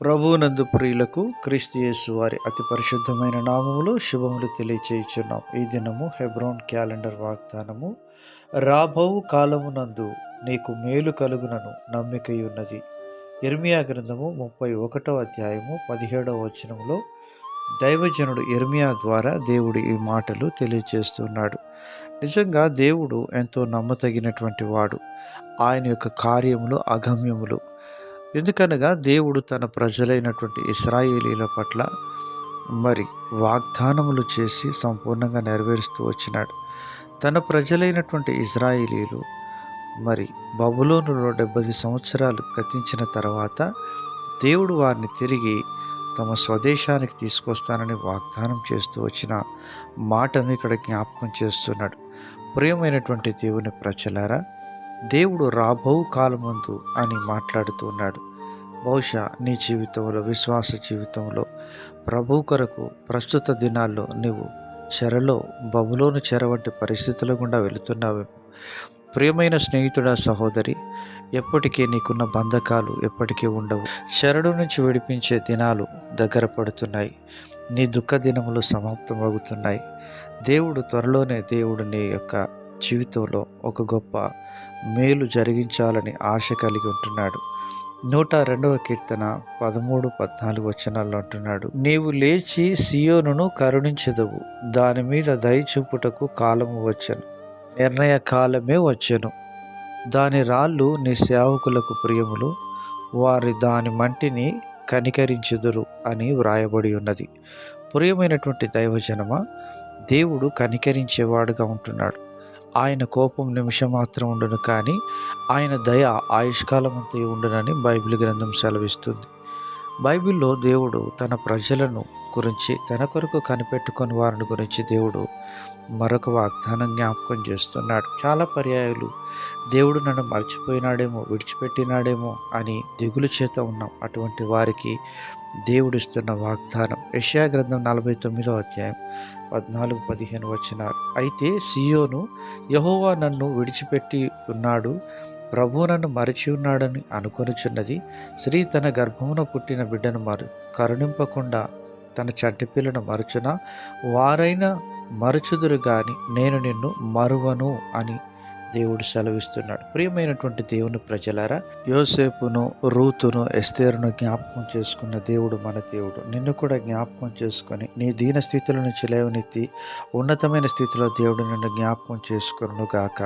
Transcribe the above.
ప్రభునందు ప్రియులకు క్రీస్తుయేసు వారి అతి పరిశుద్ధమైన నామములు శుభములు తెలియచేయుచున్నాం. ఈ దినము హెబ్రోన్ క్యాలెండర్ వాగ్దానము రాబోవు కాలమునందు నీకు మేలు కలుగునను నమ్మికయున్నది. ఇర్మియా గ్రంథము ముప్పై ఒకటో అధ్యాయము పదిహేడవ వచనంలో దైవజనుడు ఇర్మియా ద్వారా దేవుడు ఈ మాటలు తెలియజేస్తున్నాడు నిజంగా దేవుడు ఎంతో నమ్మతగినటువంటి వాడు. ఆయన యొక్క కార్యములు అగమ్యములు. ఎందుకనగా దేవుడు తన ప్రజలైనటువంటి ఇస్రాయేలీల పట్ల మరి వాగ్దానములు చేసి సంపూర్ణంగా నెరవేరుస్తూ వచ్చినాడు. తన ప్రజలైనటువంటి ఇజ్రాయేలీలు మరి బబులోనులో డెబ్బై సంవత్సరాలు గతించిన తర్వాత దేవుడు వారిని తిరిగి తమ స్వదేశానికి తీసుకొస్తానని వాగ్దానం చేస్తూ వచ్చిన మాటను ఇక్కడ జ్ఞాపకం చేస్తున్నాడు. ప్రియమైనటువంటి దేవుని ప్రజలారా దేవుడు రాబో కాలమందు అని మాట్లాడుతూ ఉన్నాడు. బహుశా నీ జీవితంలో విశ్వాస జీవితంలో ప్రభు కొరకు ప్రస్తుత దినాల్లో నీవు చెరలో బబులోను చెర వంటి పరిస్థితుల గుండా వెళుతున్నావు ప్రియమైన స్నేహితుడా సహోదరి ఎప్పటికీ నీకున్న బంధకాలు ఎప్పటికీ ఉండవు. చెరడు నుంచి విడిపించే దినాలు దగ్గర పడుతున్నాయి. నీ దుఃఖ దినములు సమాప్తమవుతున్నాయి. దేవుడు త్వరలోనే దేవుడు నీ యొక్క జీవితంలో ఒక గొప్ప మేలు జరిగించాలని ఆశ కలిగి ఉంటున్నాడు. నూట రెండవ కీర్తన పదమూడు పద్నాలుగు వచనాల్లో అంటున్నాడు నీవు లేచి సియోనును కరుణించదవు. దాని మీద దయచూపుటకు కాలము వచ్చను. నిర్ణయ కాలమే వచ్చను. దాని రాళ్ళు నీ సేవకులకు ప్రియములు. వారి దాని మంటిని కనికరించుదురు అని వ్రాయబడి ఉన్నది. ప్రియమైనటువంటి దైవజనమ దేవుడు కనికరించేవాడుగా ఉంటున్నాడు. ఆయన కోపం నిమిషం మాత్రం ఉండును కానీ ఆయన దయ ఆయుష్కాలం అంతా ఉండునని బైబిల్ గ్రంథం సెలవిస్తుంది. బైబిల్లో దేవుడు తన ప్రజలను గురించి తన కొరకు కనిపెట్టుకుని వారిని గురించి దేవుడు మరొక వాగ్దానం జ్ఞాపకం చేస్తున్నాడు. చాలా పర్యాయాలు దేవుడు నన్ను మర్చిపోయినాడేమో విడిచిపెట్టినాడేమో అని దిగులు చేత ఉన్నాం. అటువంటి వారికి దేవుడిస్తున్న వాగ్దానం. యష్యా గ్రంథం నలభై తొమ్మిదో అధ్యాయం పద్నాలుగు పదిహేను వచ్చినారు అయితే సియోను యహోవా నన్ను విడిచిపెట్టి ఉన్నాడు ప్రభు నన్ను మరచి ఉన్నాడని అనుకొనుచున్నది. స్త్రీ తన గర్భమున పుట్టిన బిడ్డను మరు కరుణింపకుండా తన చంటి పిల్లను మరుచున? వారైనా మరచుదురు గాని నేను నిన్ను మరువను అని దేవుడు సెలవిస్తున్నాడు. ప్రియమైనటువంటి దేవుని ప్రజలారా యోసేపును రూతును ఎస్తేరును జ్ఞాపకం చేసుకున్న దేవుడు మన దేవుడు. నిన్ను కూడా జ్ఞాపకం చేసుకొని నీ దీన స్థితిలో నుంచి లేవనెత్తి ఉన్నతమైన స్థితిలో దేవుడు నిన్ను జ్ఞాపకం చేసుకును గాక